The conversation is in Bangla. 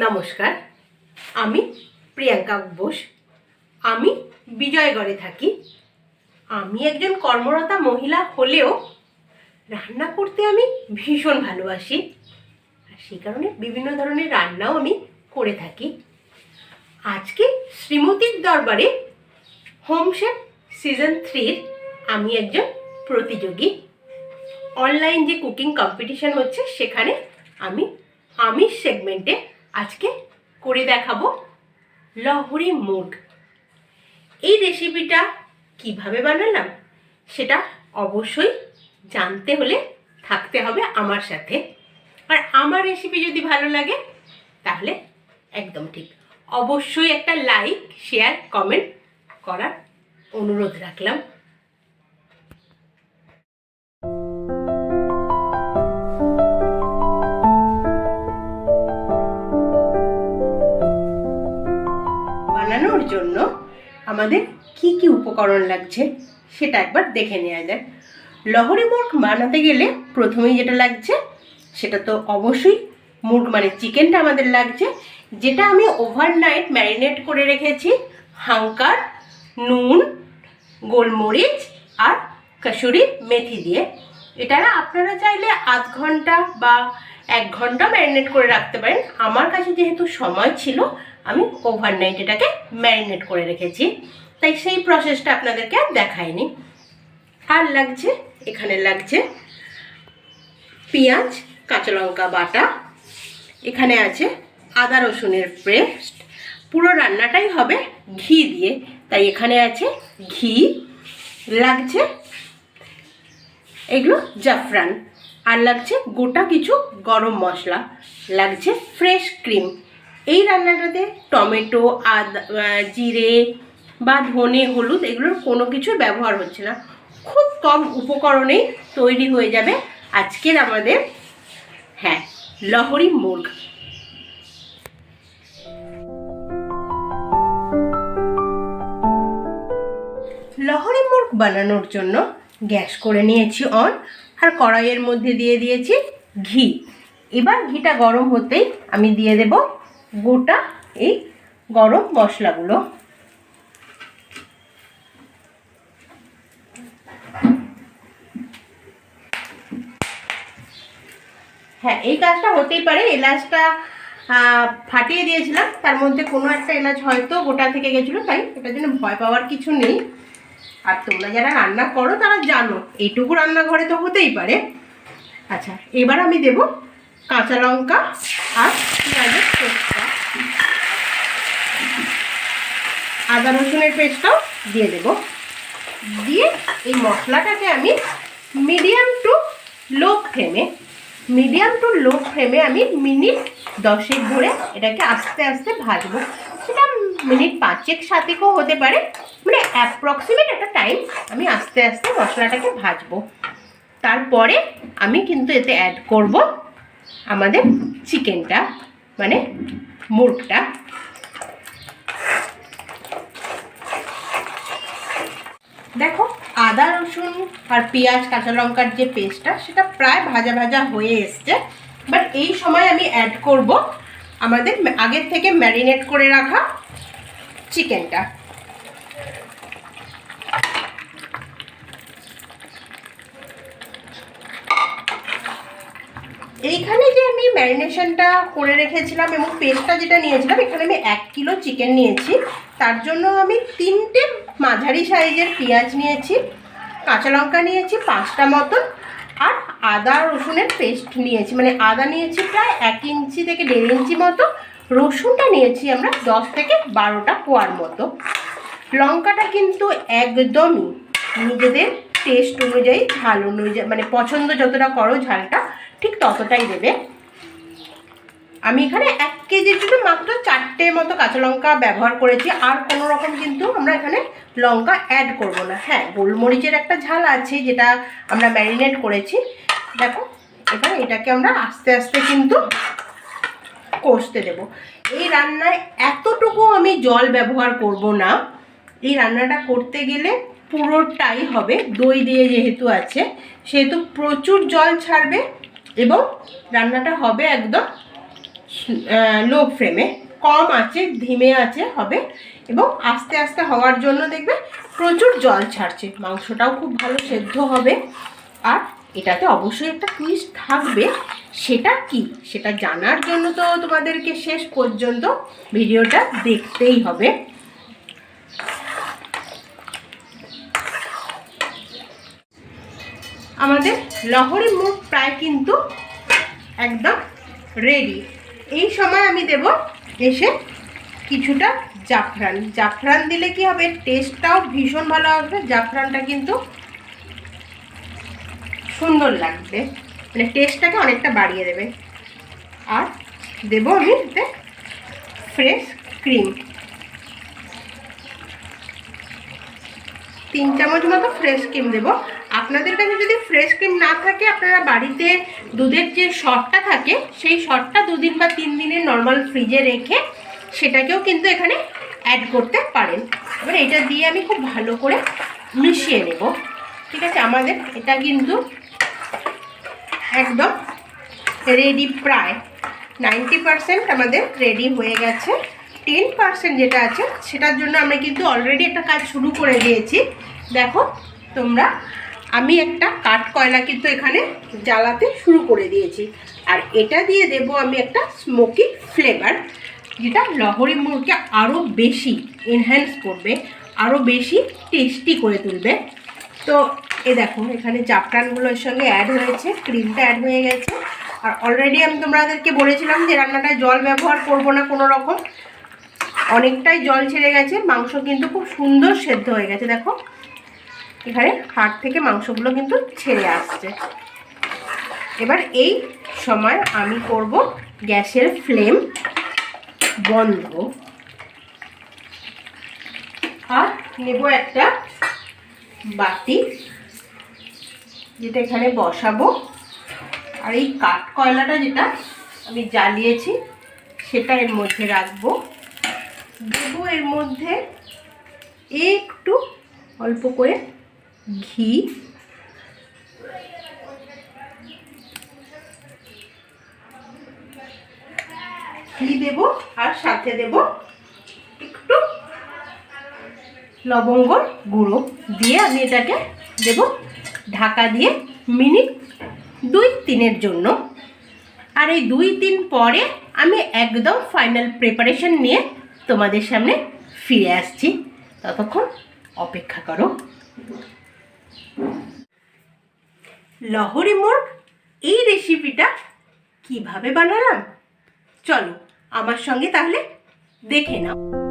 নমস্কার, আমি প্রিয়াঙ্কা বোস আমি বিজয়গড়ে থাকি। আমি একজন কর্মরতা মহিলা হলেও রান্না করতে আমি ভীষণ ভালোবাসি। আর সেই কারণে বিভিন্ন ধরনের রান্নাও আমি করে থাকি। আজকে শ্রীমতীর দরবারে হোম শেফ সিজন থ্রির আমি একজন প্রতিযোগী। অনলাইন যে কুকিং কম্পিটিশন হচ্ছে, সেখানে আমি আমিষ সেগমেন্টে আজকে করে দেখাবো লহরি মুগ। এই রেসিপিটা কীভাবে বানালাম সেটা অবশ্যই জানতে হলে থাকতে হবে আমার সাথে। আর আমার রেসিপি যদি ভালো লাগে, তাহলে একদম ঠিক। অবশ্যই একটা লাইক শেয়ার কমেন্ট করার অনুরোধ রাখলাম। আমাদের কি কি উপকরণ লাগছে সেটা একবার দেখে নেওয়া যাক। লহরি মুরগ বানাতে গেলে প্রথমেই যেটা লাগছে, সেটা তো অবশ্যই মুরগ মানে চিকেনটা আমাদের লাগছে, যেটা আমি ওভারনাইট ম্যারিনেট করে রেখেছি। হাঙ্কার নুন, গোলমরিচ আর কাসুরি মেথি দিয়ে। এটা আপনারা চাইলে আধ ঘণ্টা বা এক ঘণ্টা ম্যারিনেট করে রাখতে পারেন। আমার কাছে যেহেতু সময় ছিল, আমি ওভারনাইট এটাকে ম্যারিনেট করে রেখেছি। তাই সেই প্রসেসটা আপনাদেরকে আর দেখাইনি। আর লাগছে, এখানে লাগছে পেঁয়াজ, কাঁচা লঙ্কা বাটা, এখানে আছে আদা রসুনের পেস্ট পুরো রান্নাটাই হবে ঘি দিয়ে। তাই এখানে আছে ঘি, লাগছে এগুলো জাফরান। আর লাগছে গোটা কিছু গরম মশলা, লাগছে ফ্রেশ ক্রিম এই রান্নাটাতে টমেটো, আদা জিরে বা ধনে, হলুদ এগুলোর কোনো কিছু ব্যবহার হচ্ছে না। খুব কম উপকরণেই তৈরি হয়ে যাবে আজকের আমাদের হ্যাঁ লহরি মুরগ। লহরি মুরগ বানানোর জন্য গ্যাস করে নিয়েছি অন। আর কড়াইয়ের মধ্যে দিয়ে দিয়েছি ঘি। এবার ঘিটা গরম হতেই আমি দিয়ে দেব গোটা এই গরম মশলাগুলো। হ্যাঁ এই কাজটা হতেই পারে। এলাচটা ফাটিয়ে দিয়েছিলাম। তার মধ্যে কোনো একটা এলাচ হয়তো গোটা থেকে গেছিল, তাই এটার জন্য ভয় পাওয়ার কিছু নেই। আর তোমরা যারা রান্না করো তারা জানো, এইটুকু রান্নাঘরে তো হতেই পারে। আচ্ছা এবার আমি দেব কাঁচা লঙ্কা আর পেঁয়াজের পেস্টটা। আদা রসুনের পেস্টটাও দিয়ে দেব। দিয়ে এই মশলাটাকে আমি মিডিয়াম টু লো ফ্লেমে, মিডিয়াম টু লো ফ্লেমে আমি মিনিট দশেক ধরে এটাকে আস্তে আস্তে ভাজবো। মিনিট পাঁচেক সাতেকও হতে পারে। মানে অ্যাপ্রক্সিমেট একটা টাইম আমি আস্তে আস্তে মশলাটাকে ভাজবো। তারপরে আমি কিন্তু এতে অ্যাড করব আমাদের চিকেনটা মানে মুরগটা। দেখো, আদা, রসুন আর পেঁয়াজ, কাঁচা লঙ্কার যে পেস্টটা সেটা প্রায় ভাজা ভাজা হয়ে এসছে। বাট এই সময় আমি অ্যাড করব আমাদের আগের থেকে ম্যারিনেট করে রাখা চিকেনটা। এইখানে যে আমি ম্যারিনেশনটা করে রেখেছিলাম এবং পেস্টটা যেটা নিয়েছিলাম, এখানে আমি এক কিলো চিকেন নিয়েছি। তার জন্য আমি তিনটে মাঝারি সাইজের পেঁয়াজ নিয়েছি, কাঁচা লঙ্কা নিয়েছি, পাঁচটা মতন, আর আদা রসুনের পেস্ট নিয়েছি। মানে আদা নিয়েছি প্রায় এক ইঞ্চি থেকে দেড় ইঞ্চি মতো রসুনটা নিয়েছি আমরা দশ থেকে বারোটা কোয়ার মতো। লঙ্কাটা কিন্তু একদমই নিজেদের টেস্ট অনুযায়ী ঝাল অনুযায়ী মানে পছন্দ যতটা করো ঝালটা, ঠিক ততটাই দেবে। আমি এখানে এক কেজির জন্য মাত্র চারটে মতো কাঁচা লঙ্কা ব্যবহার করেছি, আর কোনো রকম কিন্তু আমরা এখানে লঙ্কা অ্যাড করব না। হ্যাঁ গোলমরিচের একটা ঝাল আছে যেটা আমরা ম্যারিনেট করেছি। দেখো, এবার এটাকে আমরা আস্তে আস্তে কিন্তু কষতে দেব। এই রান্নায় এতটুকু আমি জল ব্যবহার করব না। এই রান্নাটা করতে গেলে পুরোটাই হবে, দই দিয়ে যেহেতু আছে, সেহেতু প্রচুর জল ছাড়বে এবং রান্নাটা হবে একদম লো ফ্লেমে, কম আছে, ধিমে আছে, হবে এবং আস্তে আস্তে হওয়ার জন্য দেখবে প্রচুর জল ছাড়ছে। মাংসটাও খুব ভালো সেদ্ধ হবে। আর এটাতে অবশ্যই একটা টুইস্ট থাকবে। সেটা কি? সেটা জানার জন্য তো তোমাদেরকে শেষ পর্যন্ত ভিডিওটা দেখতেই হবে। আমাদের লহরি মুখ প্রায় কিন্তু একদম রেডি এই সময় আমি দেব এসে কিছুটা জাফরান। জাফরান দিলে কি হবে? টেস্টটাও ভীষণ ভালো আসবে, জাফরানটা কিন্তু সুন্দর লাগবে। মানে টেস্টটাকে অনেকটা বাড়িয়ে দেবে। আর দেবো আমি এতে ফ্রেশ ক্রিম তিন চামচ মতো ফ্রেশ ক্রিম দেবো। আপনাদের কাছে যদি ফ্রেশ ক্রিম না থাকে, আপনারা বাড়িতে দুধের যে শটটা থাকে, সেই শটটা দুদিন বা তিন দিনের নর্মাল ফ্রিজে রেখে সেটাকেও কিন্তু এখানে অ্যাড করতে পারেন। এবার এটা দিয়ে আমি খুব ভালো করে মিশিয়ে নেব। ঠিক আছে? আমাদের এটা কিন্তু একদম রেডি প্রায়। নাইনটি পারসেন্ট আমাদের রেডি হয়ে গেছে। টেন পার্সেন্ট যেটা আছে, সেটার জন্য আমরা কিন্তু অলরেডি একটা কাজ শুরু করে দিয়েছি। দেখো, তোমরা, আমি একটা কাঠ কয়লা কিন্তু এখানে জ্বালাতে শুরু করে দিয়েছি। আর এটা দিয়ে দেব আমি একটা স্মোকি ফ্লেভার যেটা লহরি মুরগি আরও বেশি এনহ্যান্স করবে আরও বেশি টেস্টি করে তুলবে। তো এ দেখো এখানে জাফরানগুলোর সঙ্গে অ্যাড হয়েছে ক্রিমটা অ্যাড হয়ে গেছে। আর অলরেডি আমি তোমাদেরকে বলেছিলাম যে রান্নাটায় জল ব্যবহার করব না কোনো রকম। অনেকটাই জল ছেড়ে গেছে, মাংস কিন্তু খুব সুন্দর সেদ্ধ হয়ে গেছে, দেখো। এখানে হাট থেকে মাংসগুলো কিন্তু ছেড়ে আসছে। এবার এই সময় আমি করব গ্যাসের ফ্লেম বন্ধ। আর নেব একটা বাটি যেটা এখানে বসাবো। আর এই কাঠ কয়লাটা যেটা আমি জ্বালিয়েছি, সেটা এর মধ্যে রাখব। দেবো এর মধ্যে একটু অল্প করে ঘি। ঘি দেব আর সাথে দেব একটু লবঙ্গর গুঁড়ো। দিয়ে আমি এটাকে দেব ঢাকা দিয়ে মিনিট দুই তিনের জন্য। আর এই দুই তিন পরে আমি একদম ফাইনাল প্রিপারেশন নিয়ে তোমাদের সামনে ফিরে আসছি। ততক্ষণ অপেক্ষা করো। লহরি মোড়, এই রেসিপিটা কীভাবে বানালাম? চলো আমার সঙ্গে তাহলে দেখে নাও।